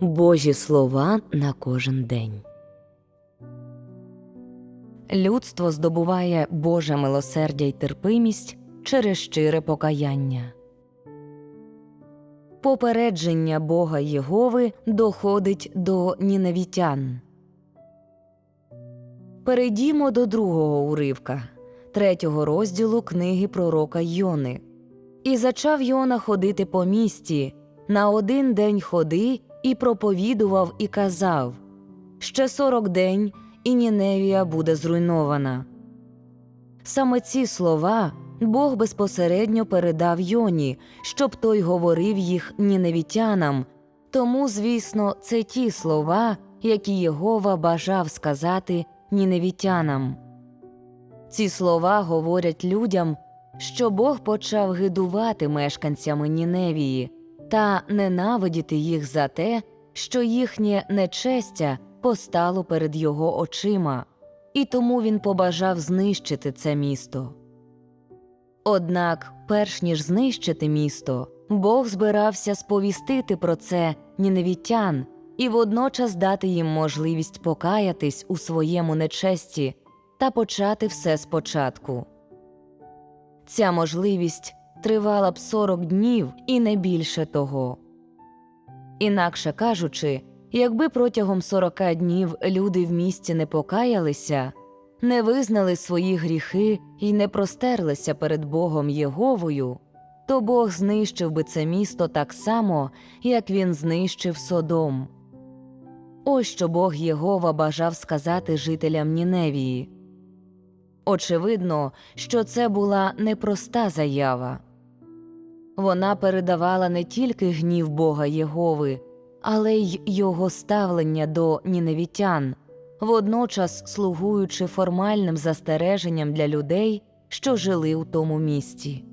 Божі слова на кожен день. Людство здобуває Боже милосердя й терпимість через щире покаяння. Попередження Бога Єгови доходить до ніневітян. Перейдімо до другого уривка, третього розділу книги пророка Йони. І зачав Йона ходити по місті, на один день ходи і проповідував і казав Ще сорок день, і Ніневія буде зруйнована. Саме ці слова Бог безпосередньо передав Йоні, щоб той говорив їх ніневітянам. Тому, звісно, це ті слова, які Єгова бажав сказати ніневітянам. Ці слова говорять людям, що Бог почав гидувати мешканцями Ніневії та ненавидіти їх за те, що їхнє нечестя постало перед його очима, і тому він побажав знищити це місто. Однак, перш ніж знищити місто, Бог збирався сповістити про це ніневітян і водночас дати їм можливість покаятись у своєму нечесті та почати все спочатку. Ця можливість тривала б 40 днів і не більше того. Інакше кажучи, якби протягом 40 днів люди в місті не покаялися, не визнали свої гріхи і не простерлися перед Богом Єговою, то Бог знищив би це місто так само, як він знищив Содом. Ось що Бог Єгова бажав сказати жителям Ніневії. Очевидно, що це була непроста заява. Вона передавала не тільки гнів Бога Єгови, але й його ставлення до ніневітян, водночас слугуючи формальним застереженням для людей, що жили у тому місті.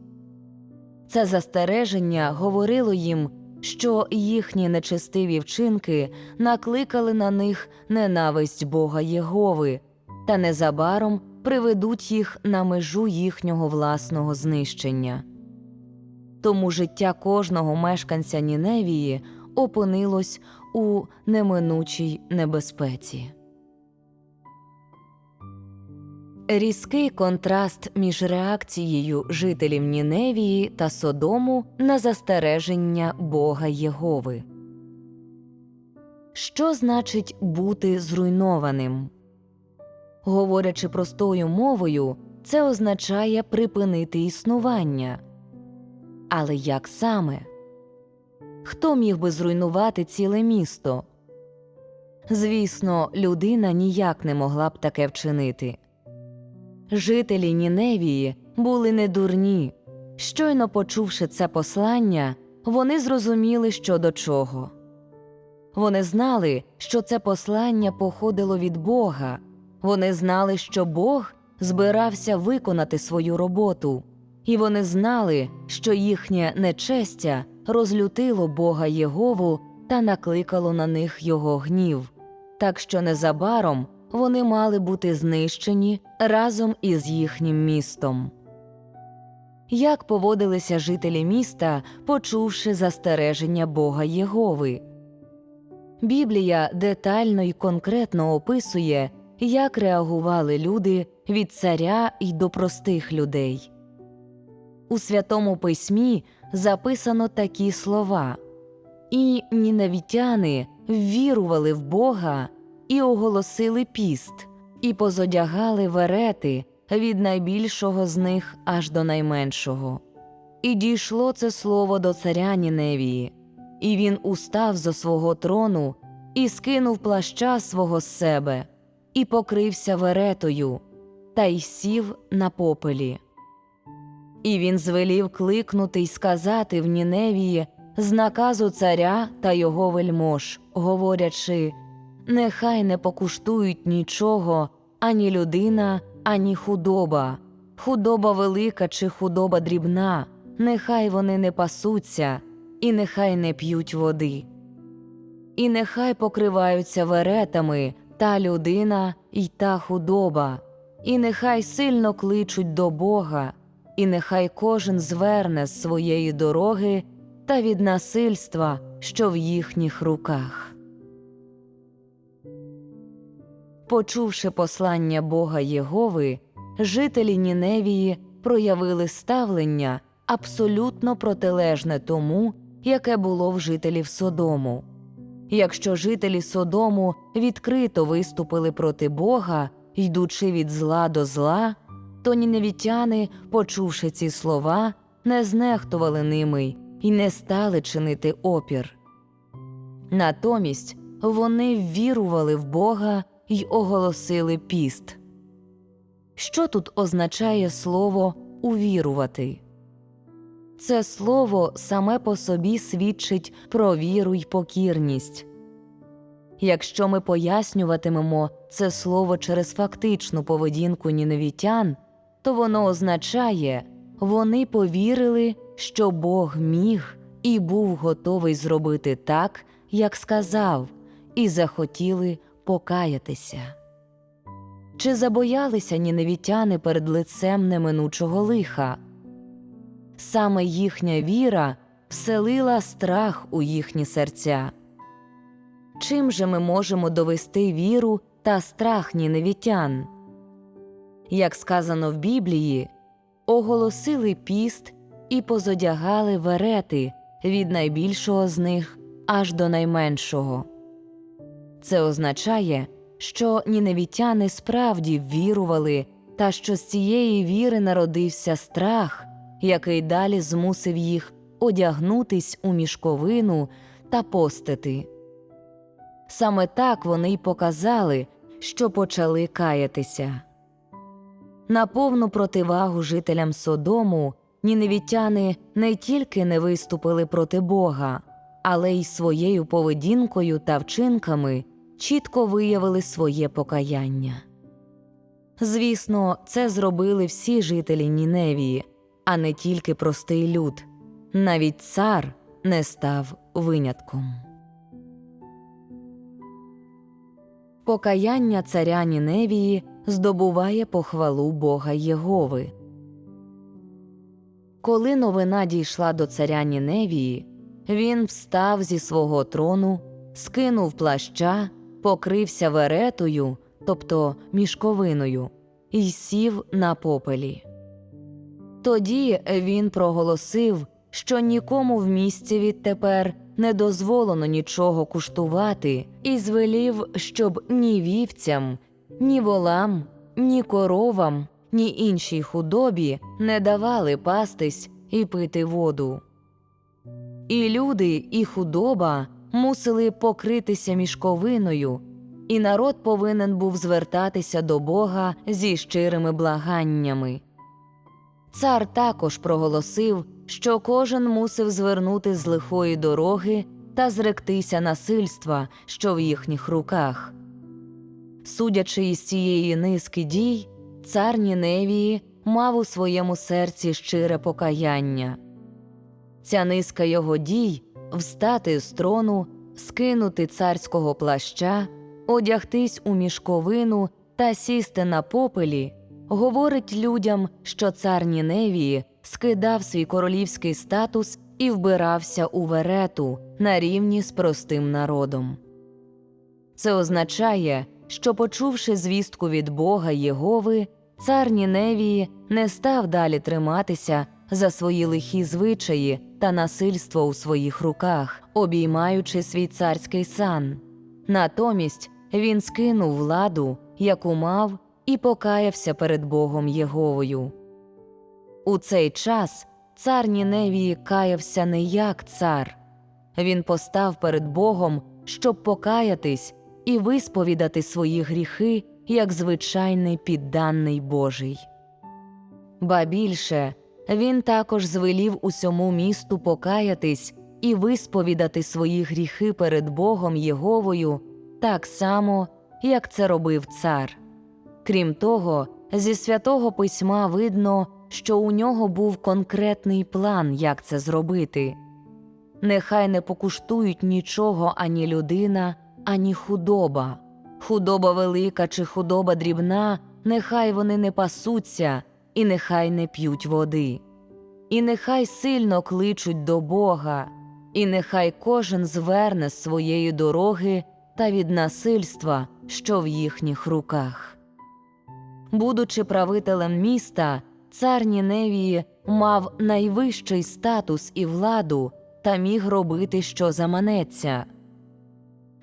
Це застереження говорило їм, що їхні нечестиві вчинки накликали на них ненависть Бога Єгови та незабаром приведуть їх на межу їхнього власного знищення. Тому життя кожного мешканця Ніневії опинилось у неминучій небезпеці. Різкий контраст між реакцією жителів Ніневії та Содому на застереження Бога Єгови. Що значить бути зруйнованим? Говорячи простою мовою, це означає припинити існування. Але як саме? Хто міг би зруйнувати ціле місто? Звісно, людина ніяк не могла б таке вчинити. Жителі Ніневії були не дурні. Щойно почувши це послання, вони зрозуміли, що до чого. Вони знали, що це послання походило від Бога. Вони знали, що Бог збирався виконати свою роботу, і вони знали, що їхнє нечестя розлютило Бога Єгову та накликало на них його гнів, так що незабаром вони мали бути знищені разом із їхнім містом. Як поводилися жителі міста, почувши застереження Бога Єгови? Біблія детально й конкретно описує, як реагували люди від царя й до простих людей. У Святому Письмі записано такі слова І нінавітяни ввірували в Бога і оголосили піст, і позодягали верети від найбільшого з них аж до найменшого. І дійшло це слово до царя Ніневії, і він устав зо свого трону і скинув плаща свого з себе, і покрився веретою, та й сів на попелі. І він звелів кликнути й сказати в Ніневії з наказу царя та його вельмож, говорячи Нехай не покуштують нічого ані людина, ані худоба, худоба велика чи худоба дрібна, нехай вони не пасуться, і нехай не п'ють води. І нехай покриваються веретами та людина й та худоба, і нехай сильно кличуть до Бога, і нехай кожен зверне з своєї дороги та від насильства, що в їхніх руках. Почувши послання Бога Єгови, жителі Ніневії проявили ставлення абсолютно протилежне тому, яке було в жителів Содому. Якщо жителі Содому відкрито виступили проти Бога, йдучи від зла до зла то ніневітяни, почувши ці слова, не знехтували ними і не стали чинити опір. Натомість вони ввірували в Бога й оголосили піст. Що тут означає слово увірувати? Це слово саме по собі свідчить про віру й покірність. Якщо ми пояснюватимемо це слово через фактичну поведінку ніневітян, то воно означає вони повірили, що Бог міг і був готовий зробити так, як сказав, і захотіли покаятися. Чи забоялися ніневітяни перед лицем неминучого лиха? Саме їхня віра вселила страх у їхні серця. Чим же ми можемо довести віру та страх ніневітян? Як сказано в Біблії, оголосили піст і позодягали верети від найбільшого з них аж до найменшого. Це означає, що ніневітяни справді вірували, та що з цієї віри народився страх, який далі змусив їх одягнутись у мішковину та постити. Саме так вони й показали, що почали каятися. На повну противагу жителям Содому ніневітяни не тільки не виступили проти Бога, але й своєю поведінкою та вчинками чітко виявили своє покаяння. Звісно, це зробили всі жителі Ніневії, а не тільки простий люд. Навіть цар не став винятком. Покаяння царя Ніневії здобуває похвалу Бога Єгови. Коли новина дійшла до царя Ніневії, він встав зі свого трону, скинув плаща, покрився веретою, тобто мішковиною, і сів на попелі. Тоді він проголосив, що нікому в місті відтепер не дозволено нічого куштувати, і звелів, щоб ні вівцям, ні волам, ні коровам, ні іншій худобі не давали пастись і пити воду. І люди, і худоба мусили покритися мішковиною, і народ повинен був звертатися до Бога зі щирими благаннями. Цар також проголосив, що кожен мусив звернути з лихої дороги та зректися насильства, що в їхніх руках. Судячи із цієї низки дій, цар Ніневії мав у своєму серці щире покаяння. Ця низка його дій встати з трону, скинути царського плаща, одягтись у мішковину та сісти на попелі, говорить людям, що цар Ніневії скидав свій королівський статус і вбирався у верету на рівні з простим народом. Це означає, що, почувши звістку від Бога Єгови, цар Ніневії не став далі триматися за свої лихі звичаї та насильство у своїх руках, обіймаючи свій царський сан. Натомість він скинув владу, яку мав, і покаявся перед Богом Єговою. У цей час цар Ніневії каявся не як цар. Він постав перед Богом, щоб покаятись і висповідати свої гріхи як звичайний підданий Божий. Ба більше він також звелів усьому місту покаятись і висповідати свої гріхи перед Богом Єговою так само, як це робив цар. Крім того, зі святого письма видно, що у нього був конкретний план, як це зробити. Нехай не покуштують нічого ані людина, ані худоба. Худоба велика чи худоба дрібна, нехай вони не пасуться, і нехай не п'ють води. І нехай сильно кличуть до Бога, і нехай кожен зверне з своєї дороги та від насильства, що в їхніх руках. Будучи правителем міста, цар Ніневії мав найвищий статус і владу та міг робити, що заманеться.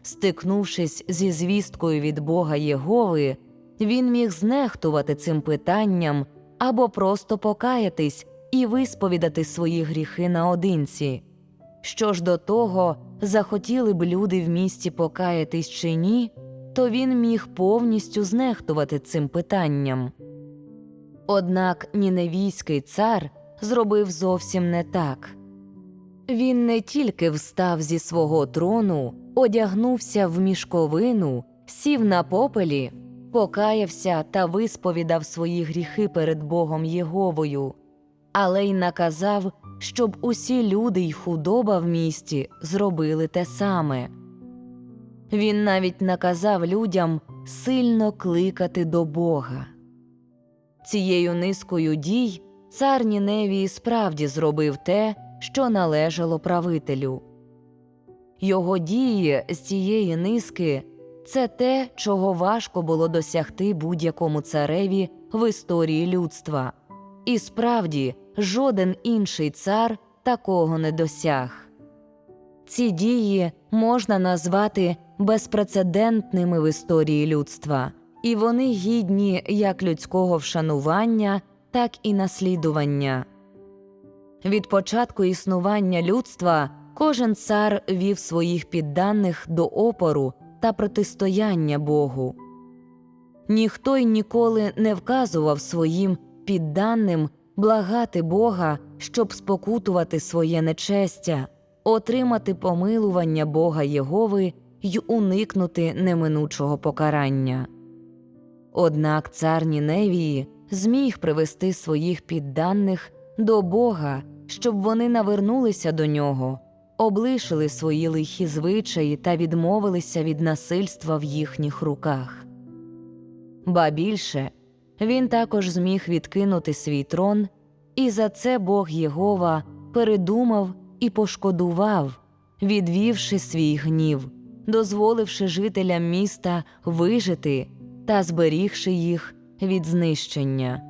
Стикнувшись зі звісткою від Бога Єгови, він міг знехтувати цим питанням або просто покаятись і висповідати свої гріхи наодинці. Що ж до того, захотіли б люди в місті покаятись чи ні, то він міг повністю знехтувати цим питанням. Однак ніневійський цар зробив зовсім не так. Він не тільки встав зі свого трону, одягнувся в мішковину, сів на попелі, покаявся та висповідав свої гріхи перед Богом Єговою, але й наказав, щоб усі люди й худоба в місті зробили те саме. Він навіть наказав людям сильно кликати до Бога. Цією низкою дій цар Ніневії справді зробив те, що належало правителю. Його дії з цієї низки це те, чого важко було досягти будь-якому цареві в історії людства. І справді жоден інший цар такого не досяг. Ці дії можна назвати безпрецедентними в історії людства, і вони гідні як людського вшанування, так і наслідування. Від початку існування людства кожен цар вів своїх підданих до опору та протистояння Богу. Ніхто й ніколи не вказував своїм підданим благати Бога, щоб спокутувати своє нечестя, отримати помилування Бога Єгови й уникнути неминучого покарання. Однак цар Ніневії зміг привести своїх підданих до Бога, щоб вони навернулися до нього, облишили свої лихі звичаї та відмовилися від насильства в їхніх руках. Ба більше він також зміг відкинути свій трон, і за це Бог Єгова передумав і пошкодував, відвівши свій гнів, дозволивши жителям міста вижити та зберігши їх від знищення.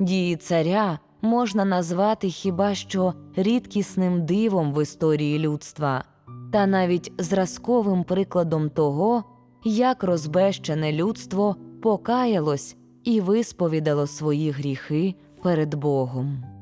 Дії царя можна назвати хіба що рідкісним дивом в історії людства, та навіть зразковим прикладом того, як розбещене людство покаялось і висповідало свої гріхи перед Богом.